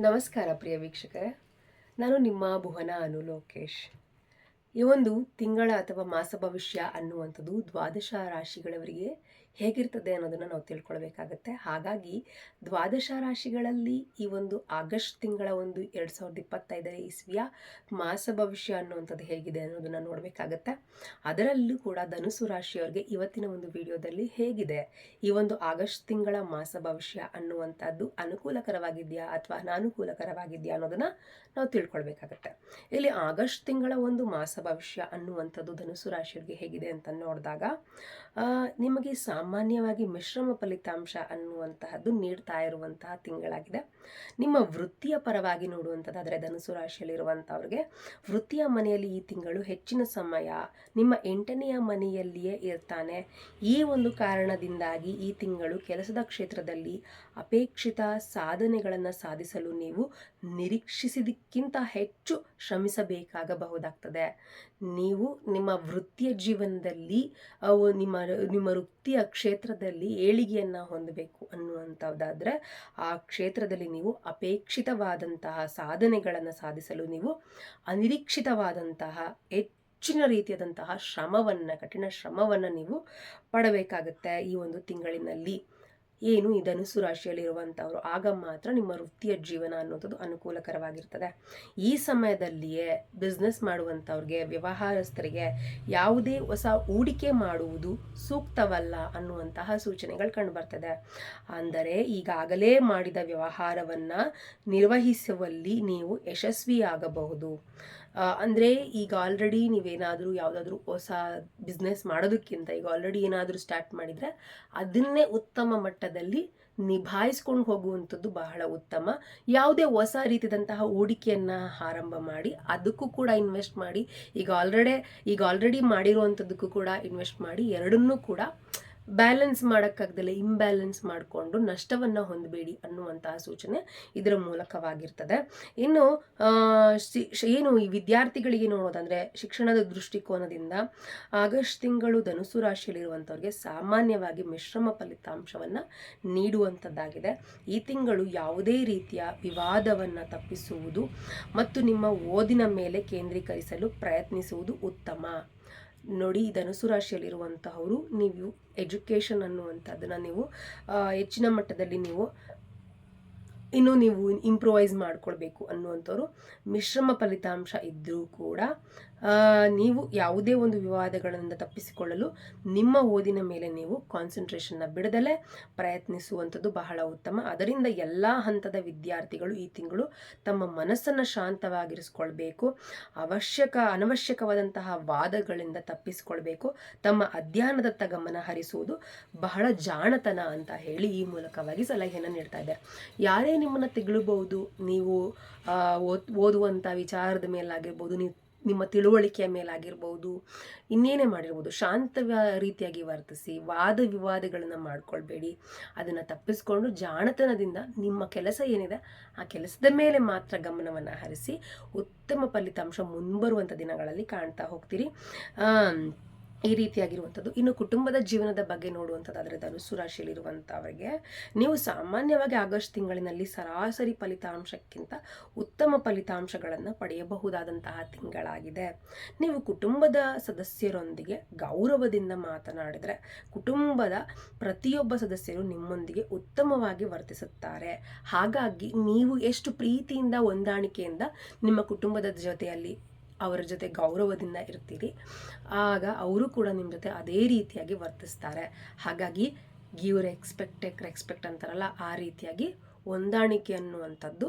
ನಮಸ್ಕಾರ ಪ್ರಿಯ ವೀಕ್ಷಕರೇ. ನಾನು ನಿಮ್ಮ ಭುವನ ಅನು ಲೋಕೇಶ್. ಈ ಒಂದು ತಿಂಗಳ ಅಥವಾ ಮಾಸ ಭವಿಷ್ಯ ಅನ್ನುವಂಥದ್ದು ದ್ವಾದಶ ರಾಶಿಗಳವರಿಗೆ ಹೇಗಿರ್ತದೆ ಅನ್ನೋದನ್ನು ನಾವು ತಿಳ್ಕೊಳ್ಬೇಕಾಗತ್ತೆ. ಹಾಗಾಗಿ ದ್ವಾದಶ ರಾಶಿಗಳಲ್ಲಿ ಈ ಒಂದು ಆಗಸ್ಟ್ ತಿಂಗಳ ಒಂದು ಎರಡು ಸಾವಿರದ ಇಪ್ಪತ್ತೈದರ ಇಸ್ವಿಯ ಮಾಸ ಭವಿಷ್ಯ ಅನ್ನುವಂಥದ್ದು ಹೇಗಿದೆ ಅನ್ನೋದನ್ನು ನೋಡಬೇಕಾಗತ್ತೆ. ಅದರಲ್ಲೂ ಕೂಡ ಧನುಸು ರಾಶಿಯವರಿಗೆ ಇವತ್ತಿನ ಒಂದು ವಿಡಿಯೋದಲ್ಲಿ ಹೇಗಿದೆ. ಈ ಒಂದು ಆಗಸ್ಟ್ ತಿಂಗಳ ಮಾಸ ಭವಿಷ್ಯ ಅನ್ನುವಂಥದ್ದು ಅನುಕೂಲಕರವಾಗಿದೆಯಾ ಅಥವಾ ಅನಾನುಕೂಲಕರವಾಗಿದೆಯಾ ಅನ್ನೋದನ್ನು ನಾವು ತಿಳ್ಕೊಳ್ಬೇಕಾಗತ್ತೆ. ಇಲ್ಲಿ ಆಗಸ್ಟ್ ತಿಂಗಳ ಒಂದು ಮಾಸ ಭವಿಷ್ಯ ಅನ್ನುವಂಥದ್ದು ಧನುಸು ರಾಶಿಯವರಿಗೆ ಹೇಗಿದೆ ಅಂತ ನೋಡಿದಾಗ ನಿಮಗೆ ನಿಮಗೆ ಸಾಮಾನ್ಯವಾಗಿ ಮಿಶ್ರಮ ಫಲಿತಾಂಶ ಅನ್ನುವಂತಹದ್ದು ನೀಡ್ತಾ ಇರುವಂತಹ ತಿಂಗಳಾಗಿದೆ. ನಿಮ್ಮ ವೃತ್ತಿಯ ಪರವಾಗಿ ನೋಡುವಂಥದ್ದಾದರೆ ಧನುಸು ರಾಶಿಯಲ್ಲಿರುವಂಥವ್ರಿಗೆ ವೃತ್ತಿಯ ಮನೆಯಲ್ಲಿ ಈ ತಿಂಗಳು ಹೆಚ್ಚಿನ ಸಮಯ, ನಿಮ್ಮ ಎಂಟನೆಯ ಮನೆಯಲ್ಲಿಯೇ ಇರ್ತಾನೆ. ಈ ಒಂದು ಕಾರಣದಿಂದಾಗಿ ಈ ತಿಂಗಳು ಕೆಲಸದ ಕ್ಷೇತ್ರದಲ್ಲಿ ಅಪೇಕ್ಷಿತ ಸಾಧನೆಗಳನ್ನು ಸಾಧಿಸಲು ನೀವು ನಿರೀಕ್ಷಿಸಿದಕ್ಕಿಂತ ಹೆಚ್ಚು ಶ್ರಮಿಸಬೇಕಾಗಬಹುದಾಗ್ತದೆ. ನೀವು ನಿಮ್ಮ ವೃತ್ತಿಯ ಜೀವನದಲ್ಲಿ ನಿಮ್ಮ ನಿಮ್ಮ ವೃತ್ತಿಯ ಕ್ಷೇತ್ರದಲ್ಲಿ ಏಳಿಗೆಯನ್ನು ಹೊಂದಬೇಕು ಅನ್ನುವಂಥದ್ದಾದರೆ ಆ ಕ್ಷೇತ್ರದಲ್ಲಿ ನೀವು ಅಪೇಕ್ಷಿತವಾದಂತಹ ಸಾಧನೆಗಳನ್ನು ಸಾಧಿಸಲು ನೀವು ಅನಿರೀಕ್ಷಿತವಾದಂತಹ ಹೆಚ್ಚಿನ ರೀತಿಯಾದಂತಹ ಶ್ರಮವನ್ನು, ಕಠಿಣ ಶ್ರಮವನ್ನು ನೀವು ಪಡಬೇಕಾಗುತ್ತೆ ಈ ಒಂದು ತಿಂಗಳಿನಲ್ಲಿ. ಏನು ಈ ಧನುಸು ರಾಶಿಯಲ್ಲಿರುವಂಥವ್ರು, ಆಗ ಮಾತ್ರ ನಿಮ್ಮ ವೃತ್ತಿಯ ಜೀವನ ಅನ್ನೋದು ಅನುಕೂಲಕರವಾಗಿರ್ತದೆ. ಈ ಸಮಯದಲ್ಲಿಯೇ ಬಿಸ್ನೆಸ್ ಮಾಡುವಂಥವ್ರಿಗೆ, ವ್ಯವಹಾರಸ್ಥರಿಗೆ ಯಾವುದೇ ಹೊಸ ಹೂಡಿಕೆ ಮಾಡುವುದು ಸೂಕ್ತವಲ್ಲ ಅನ್ನುವಂತಹ ಸೂಚನೆಗಳು ಕಂಡುಬರ್ತದೆ. ಅಂದರೆ ಈಗಾಗಲೇ ಮಾಡಿದ ವ್ಯವಹಾರವನ್ನು ನಿರ್ವಹಿಸುವಲ್ಲಿ ನೀವು ಯಶಸ್ವಿಯಾಗಬಹುದು. ಅಂದರೆ ಈಗ ಆಲ್ರೆಡಿ ನೀವೇನಾದರೂ ಯಾವುದಾದ್ರೂ ಹೊಸ ಬಿಸ್ನೆಸ್ ಮಾಡೋದಕ್ಕಿಂತ ಈಗ ಆಲ್ರೆಡಿ ಏನಾದರೂ ಸ್ಟಾರ್ಟ್ ಮಾಡಿದರೆ ಅದನ್ನೇ ಉತ್ತಮ ಮಟ್ಟದಲ್ಲಿ ನಿಭಾಯಿಸ್ಕೊಂಡು ಹೋಗುವಂಥದ್ದು ಬಹಳ ಉತ್ತಮ. ಯಾವುದೇ ಹೊಸ ರೀತಿಯಾದಂತಹ ಹೂಡಿಕೆಯನ್ನು ಆರಂಭ ಮಾಡಿ ಅದಕ್ಕೂ ಕೂಡ ಇನ್ವೆಸ್ಟ್ ಮಾಡಿ ಈಗ ಆಲ್ರೆಡಿ ಈಗ ಆಲ್ರೆಡಿ ಮಾಡಿರುವಂಥದ್ದಕ್ಕೂ ಕೂಡ ಇನ್ವೆಸ್ಟ್ ಮಾಡಿ ಎರಡನ್ನೂ ಕೂಡ ಬ್ಯಾಲೆನ್ಸ್ ಮಾಡೋಕ್ಕಾಗ್ದಲೆ ಇಂಬ್ಯಾಲೆನ್ಸ್ ಮಾಡಿಕೊಂಡು ನಷ್ಟವನ್ನು ಹೊಂದಬೇಡಿ ಅನ್ನುವಂತಹ ಸೂಚನೆ ಇದರ ಮೂಲಕವಾಗಿರ್ತದೆ. ಇನ್ನು ಏನು ಈ ವಿದ್ಯಾರ್ಥಿಗಳಿಗೆ ನೋಡೋದಂದರೆ ಶಿಕ್ಷಣದ ದೃಷ್ಟಿಕೋನದಿಂದ ಆಗಸ್ಟ್ ತಿಂಗಳು ಧನುಸು ರಾಶಿಯಲ್ಲಿರುವಂಥವ್ರಿಗೆ ಸಾಮಾನ್ಯವಾಗಿ ಮಿಶ್ರಮ ಫಲಿತಾಂಶವನ್ನು ನೀಡುವಂಥದ್ದಾಗಿದೆ. ಈ ತಿಂಗಳು ಯಾವುದೇ ರೀತಿಯ ವಿವಾದವನ್ನು ತಪ್ಪಿಸುವುದು ಮತ್ತು ನಿಮ್ಮ ಓದಿನ ಮೇಲೆ ಕೇಂದ್ರೀಕರಿಸಲು ಪ್ರಯತ್ನಿಸುವುದು ಉತ್ತಮ. ನೋಡಿ ಧನುಸು ರಾಶಿಯಲ್ಲಿರುವಂತಹವರು, ನೀವು ಎಜುಕೇಷನ್ ಅನ್ನುವಂಥದ್ದನ್ನು ನೀವು ಹೆಚ್ಚಿನ ಮಟ್ಟದಲ್ಲಿ ನೀವು ಇನ್ನೂ ನೀವು ಇಂಪ್ರೂವೈಸ್ ಮಾಡ್ಕೊಳ್ಬೇಕು ಅನ್ನುವಂಥವ್ರು, ಮಿಶ್ರಮ ಫಲಿತಾಂಶ ಇದ್ದರೂ ಕೂಡ ನೀವು ಯಾವುದೇ ಒಂದು ವಿವಾದಗಳಿಂದ ತಪ್ಪಿಸಿಕೊಳ್ಳಲು ನಿಮ್ಮ ಓದಿನ ಮೇಲೆ ನೀವು ಕಾನ್ಸಂಟ್ರೇಷನ್ನ ಬಿಡದಲೇ ಪ್ರಯತ್ನಿಸುವಂಥದ್ದು ಬಹಳ ಉತ್ತಮ. ಅದರಿಂದ ಎಲ್ಲ ಹಂತದ ವಿದ್ಯಾರ್ಥಿಗಳು ಈ ತಿಂಗಳು ತಮ್ಮ ಮನಸ್ಸನ್ನು ಶಾಂತವಾಗಿರಿಸ್ಕೊಳ್ಬೇಕು. ಅವಶ್ಯಕ, ಅನವಶ್ಯಕವಾದಂತಹ ವಾದಗಳಿಂದ ತಪ್ಪಿಸಿಕೊಳ್ಬೇಕು. ತಮ್ಮ ಅಧ್ಯಯನದತ್ತ ಗಮನ ಹರಿಸುವುದು ಬಹಳ ಜಾಣತನ ಅಂತ ಹೇಳಿ ಈ ಮೂಲಕವಾಗಿ ಸಲಹೆಯನ್ನು ನೀಡ್ತಾ ಇದ್ದಾರೆ. ಯಾರೇ ನಿಮ್ಮನ್ನು ತೆಗಳಬಹುದು ನೀವು ಓದುವಂಥ ವಿಚಾರದ ಮೇಲಾಗಿರ್ಬೋದು, ನೀವು ನಿಮ್ಮ ತಿಳುವಳಿಕೆಯ ಮೇಲಾಗಿರ್ಬೋದು, ಇನ್ನೇನೇ ಮಾಡಿರ್ಬೋದು ಶಾಂತ ರೀತಿಯಾಗಿ ವರ್ತಿಸಿ, ವಾದ ವಿವಾದಗಳನ್ನು ಮಾಡ್ಕೊಳ್ಬೇಡಿ. ಅದನ್ನು ತಪ್ಪಿಸ್ಕೊಂಡು ಜಾಣತನದಿಂದ ನಿಮ್ಮ ಕೆಲಸ ಏನಿದೆ, ಆ ಕೆಲಸದ ಮೇಲೆ ಮಾತ್ರ ಗಮನವನ್ನು ಹರಿಸಿ, ಉತ್ತಮ ಫಲಿತಾಂಶ ಮುಂಬರುವಂಥ ದಿನಗಳಲ್ಲಿ ಕಾಣ್ತಾ ಹೋಗ್ತೀರಿ. ಈ ರೀತಿಯಾಗಿರುವಂಥದ್ದು. ಇನ್ನು ಕುಟುಂಬದ ಜೀವನದ ಬಗ್ಗೆ ನೋಡುವಂಥದ್ದಾದರೆ ಧನುಸು ರಾಶಿಯಲ್ಲಿರುವಂಥವರಿಗೆ, ನೀವು ಸಾಮಾನ್ಯವಾಗಿ ಆಗಸ್ಟ್ ತಿಂಗಳಿನಲ್ಲಿ ಸರಾಸರಿ ಫಲಿತಾಂಶಕ್ಕಿಂತ ಉತ್ತಮ ಫಲಿತಾಂಶಗಳನ್ನು ಪಡೆಯಬಹುದಾದಂತಹ ತಿಂಗಳಾಗಿದೆ. ನೀವು ಕುಟುಂಬದ ಸದಸ್ಯರೊಂದಿಗೆ ಗೌರವದಿಂದ ಮಾತನಾಡಿದರೆ ಕುಟುಂಬದ ಪ್ರತಿಯೊಬ್ಬ ಸದಸ್ಯರು ನಿಮ್ಮೊಂದಿಗೆ ಉತ್ತಮವಾಗಿ ವರ್ತಿಸುತ್ತಾರೆ. ಹಾಗಾಗಿ ನೀವು ಎಷ್ಟು ಪ್ರೀತಿಯಿಂದ, ಹೊಂದಾಣಿಕೆಯಿಂದ ನಿಮ್ಮ ಕುಟುಂಬದ ಜೊತೆಯಲ್ಲಿ ಅವರ ಜೊತೆ ಗೌರವದಿಂದ ಇರ್ತೀರಿ. ಆಗ ಅವರು ಕೂಡ ನಿಮ್ಮ ಜೊತೆ ಅದೇ ರೀತಿಯಾಗಿ ವರ್ತಿಸ್ತಾರೆ. ಹಾಗಾಗಿ ಗಿವ್ ರೆಕ್ಸ್ಪೆಕ್ಟ್ ಟೆಕ್ ಅಂತಾರಲ್ಲ, ಆ ರೀತಿಯಾಗಿ ಹೊಂದಾಣಿಕೆ ಅನ್ನುವಂಥದ್ದು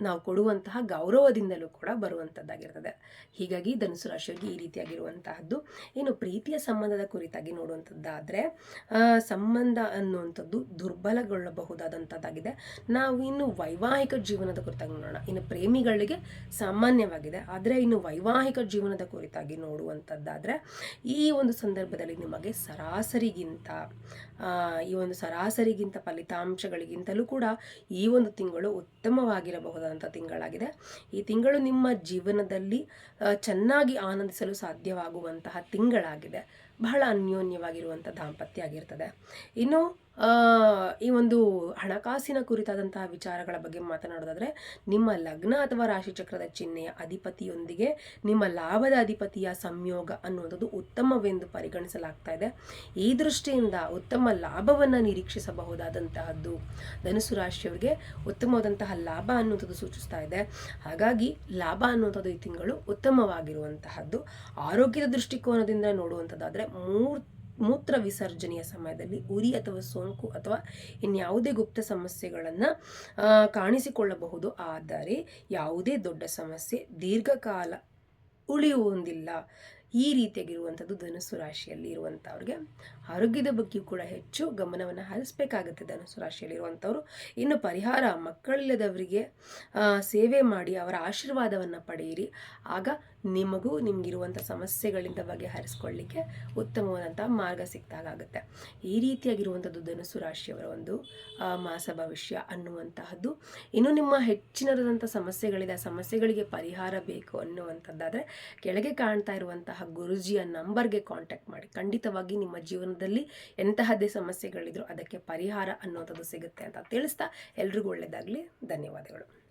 ನಾವು ಕೊಡುವಂತಹ ಗೌರವದಿಂದಲೂ ಕೂಡ ಬರುವಂಥದ್ದಾಗಿರ್ತದೆ ಹೀಗಾಗಿ ಧನುಸು ರಾಶಿಯವರಿಗೆ ಈ ರೀತಿಯಾಗಿರುವಂತಹದ್ದು. ಇನ್ನು ಪ್ರೀತಿಯ ಸಂಬಂಧದ ಕುರಿತಾಗಿ ನೋಡುವಂಥದ್ದಾದರೆ ಸಂಬಂಧ ಅನ್ನುವಂಥದ್ದು ದುರ್ಬಲಗೊಳ್ಳಬಹುದಾದಂಥದ್ದಾಗಿದೆ ನಾವು ಇನ್ನು ವೈವಾಹಿಕ ಜೀವನದ ಕುರಿತಾಗಿ ನೋಡೋಣ. ಇನ್ನು ಪ್ರೇಮಿಗಳಿಗೆ ಸಾಮಾನ್ಯವಾಗಿದೆ. ಆದರೆ ಇನ್ನು ವೈವಾಹಿಕ ಜೀವನದ ಕುರಿತಾಗಿ ನೋಡುವಂಥದ್ದಾದರೆ ಈ ಒಂದು ಸಂದರ್ಭದಲ್ಲಿ ನಿಮಗೆ ಸರಾಸರಿಗಿಂತ ಈ ಒಂದು ಸರಾಸರಿಗಿಂತ ಫಲಿತಾಂಶಗಳಿಗಿಂತಲೂ ಕೂಡ ಈ ಒಂದು ತಿಂಗಳು ಉತ್ತಮವಾಗಿರಬಹುದಾದಂಥ ತಿಂಗಳಾಗಿದೆ. ಈ ತಿಂಗಳು ನಿಮ್ಮ ಜೀವನದಲ್ಲಿ ಚೆನ್ನಾಗಿ ಆನಂದಿಸಲು ಸಾಧ್ಯವಾಗುವಂತಹ ತಿಂಗಳಾಗಿದೆ. ಬಹಳ ಅನ್ಯೋನ್ಯವಾಗಿರುವಂಥ ದಾಂಪತ್ಯ ಆಗಿರ್ತದೆ. ಇನ್ನು ಈ ಒಂದು ಹಣಕಾಸಿನ ಕುರಿತಾದಂತಹ ವಿಚಾರಗಳ ಬಗ್ಗೆ ಮಾತನಾಡೋದಾದರೆ, ನಿಮ್ಮ ಲಗ್ನ ಅಥವಾ ರಾಶಿಚಕ್ರದ ಚಿಹ್ನೆಯ ಅಧಿಪತಿಯೊಂದಿಗೆ ನಿಮ್ಮ ಲಾಭದ ಅಧಿಪತಿಯ ಸಂಯೋಗ ಅನ್ನುವಂಥದ್ದು ಉತ್ತಮವೆಂದು ಪರಿಗಣಿಸಲಾಗ್ತಾ ಇದೆ. ಈ ದೃಷ್ಟಿಯಿಂದ ಉತ್ತಮ ಲಾಭವನ್ನು ನಿರೀಕ್ಷಿಸಬಹುದಾದಂತಹದ್ದು ಧನುಸು ರಾಶಿಯವರಿಗೆ ಉತ್ತಮವಾದಂತಹ ಲಾಭ ಅನ್ನುವಂಥದ್ದು ಸೂಚಿಸ್ತಾ ಇದೆ. ಹಾಗಾಗಿ ಲಾಭ ಅನ್ನುವಂಥದ್ದು ಈ ತಿಂಗಳು ಉತ್ತಮವಾಗಿರುವಂತಹದ್ದು. ಆರೋಗ್ಯದ ದೃಷ್ಟಿಕೋನದಿಂದ ನೋಡುವಂಥದ್ದಾದರೆ ಮೂರ್, ಮೂತ್ರ ವಿಸರ್ಜನೆಯ ಸಮಯದಲ್ಲಿ ಉರಿ ಅಥವಾ ಸೋಂಕು ಅಥವಾ ಇನ್ಯಾವುದೇ ಗುಪ್ತ ಸಮಸ್ಯೆಗಳನ್ನು ಕಾಣಿಸಿಕೊಳ್ಳಬಹುದು. ಆದರೆ ಯಾವುದೇ ದೊಡ್ಡ ಸಮಸ್ಯೆ ದೀರ್ಘಕಾಲ ಉಳಿಯುವುದಿಲ್ಲ. ಈ ರೀತಿಯಾಗಿರುವಂಥದ್ದು ಧನುಸು ರಾಶಿಯಲ್ಲಿ ಇರುವಂಥವ್ರಿಗೆ ಆರೋಗ್ಯದ ಬಗ್ಗೆಯೂ ಕೂಡ ಹೆಚ್ಚು ಗಮನವನ್ನು ಹರಿಸಬೇಕಾಗುತ್ತೆ ಧನುಸು ರಾಶಿಯಲ್ಲಿ ಇರುವಂಥವ್ರು. ಇನ್ನು ಪರಿಹಾರ ಮಕ್ಕಳಿಲ್ಲದವರಿಗೆ ಸೇವೆ ಮಾಡಿ ಅವರ ಆಶೀರ್ವಾದವನ್ನು ಪಡೆಯಿರಿ. ಆಗ ನಿಮಗೂ ನಿಮಗಿರುವಂಥ ಸಮಸ್ಯೆಗಳಿಂದ ಬಗೆಹರಿಸ್ಕೊಳ್ಳಿಕ್ಕೆ ಉತ್ತಮವಾದಂಥ ಮಾರ್ಗ ಸಿಕ್ತಾಗುತ್ತೆ ಈ ರೀತಿಯಾಗಿರುವಂಥದ್ದು ಧನುಸು ರಾಶಿಯವರ ಒಂದು ಮಾಸ ಭವಿಷ್ಯ ಅನ್ನುವಂತಹದ್ದು. ಇನ್ನು ನಿಮ್ಮ ಹೆಚ್ಚಿನದಾದಂಥ ಸಮಸ್ಯೆಗಳಿದೆ, ಆ ಸಮಸ್ಯೆಗಳಿಗೆ ಪರಿಹಾರ ಬೇಕು ಅನ್ನುವಂಥದ್ದಾದರೆ ಕೆಳಗೆ ಕಾಣ್ತಾ ಇರುವಂತಹ ಗುರುಜಿಯ ನಂಬರ್ಗೆ ಕಾಂಟ್ಯಾಕ್ಟ್ ಮಾಡಿ. ಖಂಡಿತವಾಗಿ ನಿಮ್ಮ ಜೀವನದಲ್ಲಿ ಎಂತಹದ್ದೇ ಸಮಸ್ಯೆಗಳಿದ್ರು ಅದಕ್ಕೆ ಪರಿಹಾರ ಅನ್ನುವಂಥದ್ದು ಸಿಗುತ್ತೆ ಅಂತ ತಿಳಿಸ್ತಾ ಎಲ್ರಿಗೂ ಒಳ್ಳೆಯದಾಗಲಿ. ಧನ್ಯವಾದಗಳು.